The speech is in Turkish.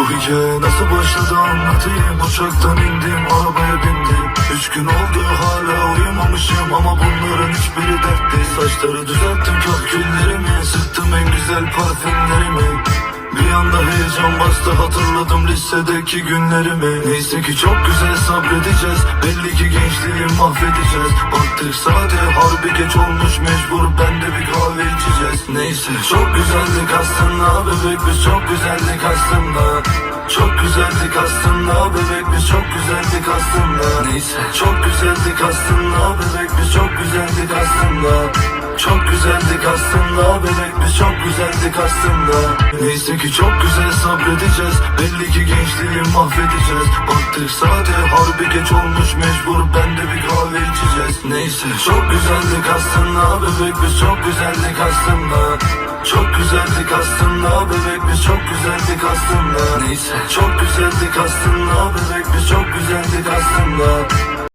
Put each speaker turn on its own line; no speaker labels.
Bu hikaye nasıl başladı anlatayım. Uçaktan indim arabaya bindim. Üç gün oldu hala uyumamışım. Ama bunların hiçbiri dert değil. Saçları düzelttim kahküllerimi. Sıktım en güzel parfümlerimi. Bir anda heyecan bastı hatırladım lisedeki günlerimi. Neyse ki çok güzel sabredeceğiz. Belli ki gençliği mahvedeceğiz. Baktık saate harbi geç olmuş mecbur çok güzeldik aslında bebek biz çok güzeldik aslında. Çok güzeldik aslında bebek biz çok güzeldik aslında. Neyse. Çok güzeldik aslında bebek biz çok güzeldik aslında. Çok güzeldik aslında bebek biz çok güzeldik aslında. Neyse ki çok güzel sabredeceğiz. Belli ki gençliği mahvedeceğiz. Baktık saate harbi geç olmuş mecbur ben Neyse çok güzeldik aslında bebek biz çok güzeldik aslında. Çok güzeldik aslında bebek biz çok güzeldik aslında. Neyse çok güzeldik aslında bebek biz çok aslında